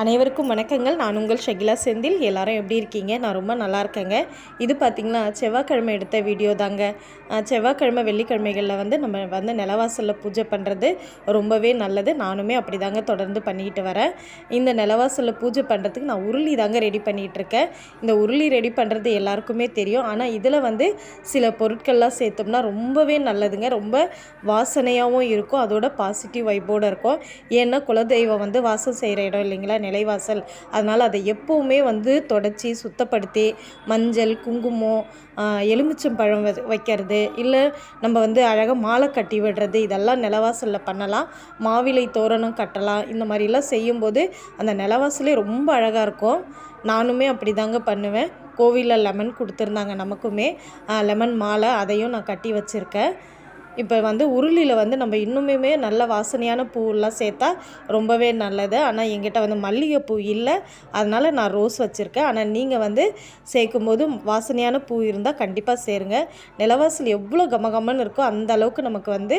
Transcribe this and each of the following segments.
அனைவருக்கும் வணக்கங்கள். நான் உங்கள் ஷகிலா செந்தில். எல்லாரும் எப்படி இருக்கீங்க? நான் ரொம்ப நல்லா இருக்கேங்க. இது பார்த்திங்கன்னா செவ்வாய்க்கிழமை எடுத்த வீடியோ தாங்க. செவ்வாய்க்கிழமை வெள்ளிக்கிழமைகளில் வந்து நம்ம வந்து நிலவாசலில் பூஜை பண்ணுறது ரொம்பவே நல்லது. நானுமே அப்படி தாங்க தொடர்ந்து பண்ணிக்கிட்டு வரேன். இந்த நிலவாசலில் பூஜை பண்ணுறதுக்கு நான் உருளி தாங்க ரெடி பண்ணிகிட்டு இருக்கேன். இந்த உருளி ரெடி பண்ணுறது எல்லாருக்குமே தெரியும். ஆனால் இதில் வந்து சில பொருட்கள்லாம் சேர்த்தோம்னா ரொம்பவே நல்லதுங்க. ரொம்ப வாசனையாகவும் இருக்கும். அதோட பாசிட்டிவ் வைப்போடு இருக்கும். ஏன்னா குலதெய்வம் வந்து வாசம் செய்கிற இடம் இல்லைங்களா? நிலைவாசல். அதனால் அதை எப்போவுமே வந்து தொடச்சி சுத்தப்படுத்தி மஞ்சள் குங்குமம் எலுமிச்சம்பழம் வ வைக்கிறது. இல்லை நம்ம வந்து அழகாக மாலை கட்டி விடுறது இதெல்லாம் நிலவாசலில் பண்ணலாம். மாவிலை தோரணம் கட்டலாம். இந்த மாதிரிலாம் செய்யும்போது அந்த நிலவாசலே ரொம்ப அழகாக இருக்கும். நானுமே அப்படி தாங்க பண்ணுவேன். கோவிலில் லெமன் கொடுத்துருந்தாங்க நமக்குமே. லெமன் மாலை அதையும் நான் கட்டி வச்சுருக்கேன். இப்போ வந்து உருளியில் வந்து நம்ம இன்னுமே நல்ல வாசனையான பூவெல்லாம் சேர்த்தா ரொம்பவே நல்லது. ஆனால் எங்கிட்ட வந்து மல்லிகைப்பூ இல்லை. அதனால் நான் ரோஸ் வச்சுருக்கேன். ஆனால் நீங்கள் வந்து சேர்க்கும்போது வாசனையான பூ இருந்தால் கண்டிப்பாக சேருங்க. நிலவாசல் எவ்வளோ கமகமன்னு இருக்கோ அந்த அளவுக்கு நமக்கு வந்து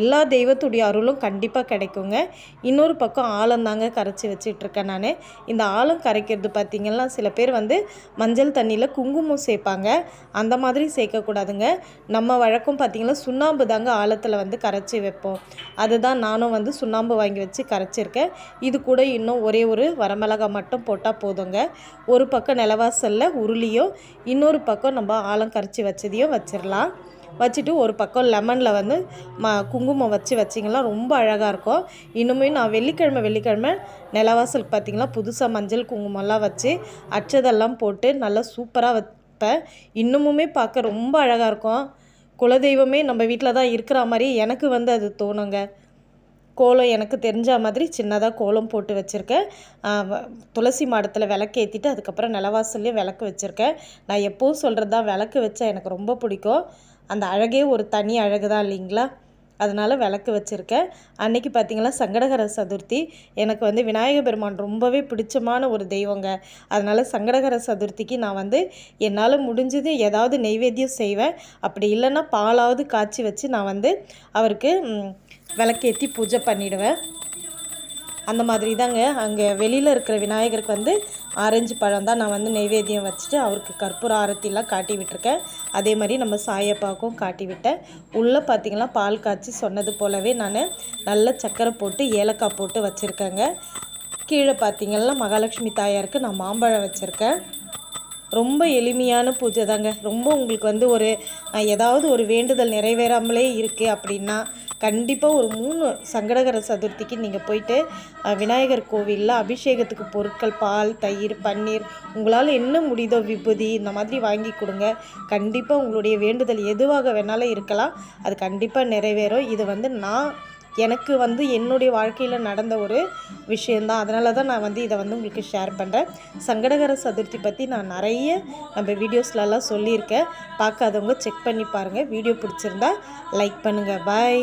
எல்லா தெய்வத்துடைய அருளும் கண்டிப்பாக கிடைக்குங்க. இன்னொரு பக்கம் ஆலம் தாங்க கரைச்சி வச்சிட்ருக்கேன் நான். இந்த ஆழம் கரைக்கிறது பார்த்திங்கன்னா சில பேர் வந்து மஞ்சள் தண்ணியில் குங்குமம் சேர்ப்பாங்க. அந்த மாதிரி சேர்க்கக்கூடாதுங்க. நம்ம வழக்கம் பார்த்திங்கன்னா சுண்ணாம்பு தாங்க ஆழத்தில் வந்து கரைச்சி வைப்போம். அதுதான் நானும் வந்து சுண்ணாம்பு வாங்கி வச்சு கரைச்சிருக்கேன். இது கூட இன்னும் ஒரே ஒரு வரமிளகாய் மட்டும் போட்டால் போதுங்க. ஒரு பக்கம் நிலவாசலில் உருளியும் இன்னொரு பக்கம் நம்ம ஆழம் கரைச்சி வச்சதையும் வச்சிடலாம் வச்சுட்டு ஒரு பக்கம் லெமனில் வந்து ம குங்குமம் வச்சு வச்சிங்கன்னா ரொம்ப அழகாக இருக்கும். இன்னுமே நான் வெள்ளிக்கிழமை வெள்ளிக்கிழமை நிலவாசலுக்கு பார்த்திங்கன்னா புதுசாக மஞ்சள் குங்குமம்லாம் வச்சு அச்சதெல்லாம் போட்டு நல்லா சூப்பராக வைப்பேன். இன்னுமுமே பார்க்க ரொம்ப அழகாக இருக்கும். குலதெய்வமே நம்ம வீட்டில் தான் இருக்கிற மாதிரி எனக்கு வந்து அது தோணுங்க. கோலம் எனக்கு தெரிஞ்ச மாதிரி சின்னதாக கோலம் போட்டு வச்சுருக்கேன். துளசி மாடத்தில் விளக்கு ஏற்றிட்டு அதுக்கப்புறம் நிலவாசல்லையும் விளக்கு வச்சுருக்கேன். நான் எப்போவும் சொல்கிறது தான் விளக்கு வச்சா எனக்கு ரொம்ப பிடிக்கும். அந்த அழகே ஒரு தனி அழகு தான் இல்லைங்களா? அதனால் விளக்கு வச்சுருக்கேன். அன்றைக்கி பார்த்தீங்கன்னா சங்கடகர சதுர்த்தி. எனக்கு வந்து விநாயகர் பெருமான் ரொம்பவே பிடிச்சமான ஒரு தெய்வங்க. அதனால் சங்கடகர சதுர்த்திக்கு நான் வந்து என்னால் முடிஞ்சது ஏதாவது நெய்வேத்தியம் செய்வேன். அப்படி இல்லைன்னா பாலாவது காய்ச்சி வச்சு நான் வந்து அவருக்கு விளக்கேற்றி விளக்கேத்தி பூஜை பண்ணிடுவேன். அந்த மாதிரி தாங்க அங்கே வெளியில் இருக்கிற விநாயகருக்கு வந்து ஆரஞ்சு பழம் தான் நான் வந்து நெய்வேத்தியம் வச்சுட்டு அவருக்கு கற்பூர ஆரத்திலாம் காட்டி விட்டுருக்கேன். அதே மாதிரி நம்ம சாயப்பாவுக்கும் காட்டி விட்டேன். உள்ளே பார்த்திங்கன்னா பால் காய்ச்சி சொன்னது போலவே நான் நல்ல சக்கரை போட்டு ஏலக்காய் போட்டு வச்சுருக்கேங்க. கீழே பார்த்திங்கன்னா மகாலட்சுமி தாயாருக்கு நான் மாம்பழம் வச்சுருக்கேன். ரொம்ப எளிமையான பூஜை தாங்க. ரொம்ப உங்களுக்கு வந்து ஒரு ஏதாவது ஒரு வேண்டுதல் நிறைவேறாமலே இருக்குது அப்படின்னா கண்டிப்பாக ஒரு மூணு சங்கடகர சதுர்த்திக்கு நீங்கள் போயிட்டு விநாயகர் கோவிலில் அபிஷேகத்துக்கு பொருட்கள் பால் தயிர் பன்னீர் உங்களால் என்ன முடியுதோ விபூதி இந்த மாதிரி வாங்கி கொடுங்க. கண்டிப்பாக உங்களுடைய வேண்டுதல் எதுவாக வேணாலும் இருக்கலாம். அது கண்டிப்பாக நிறைவேறும். இது வந்து நான் எனக்கு வந்து என்னுடைய வாழ்க்கையில் நடந்த ஒரு விஷயந்தான் அதனால தான் நான் வந்து இதை வந்து உங்களுக்கு ஷேர் பண்ணுறேன் சங்கடகர சதுர்த்தி பற்றி நான் நிறைய நம்ம வீடியோஸ்லலாம் சொல்லியிருக்கேன். பார்க்காதவங்க செக் பண்ணி பாருங்கள் வீடியோ பிடிச்சிருந்தா லைக் பண்ணுங்கள் பாய்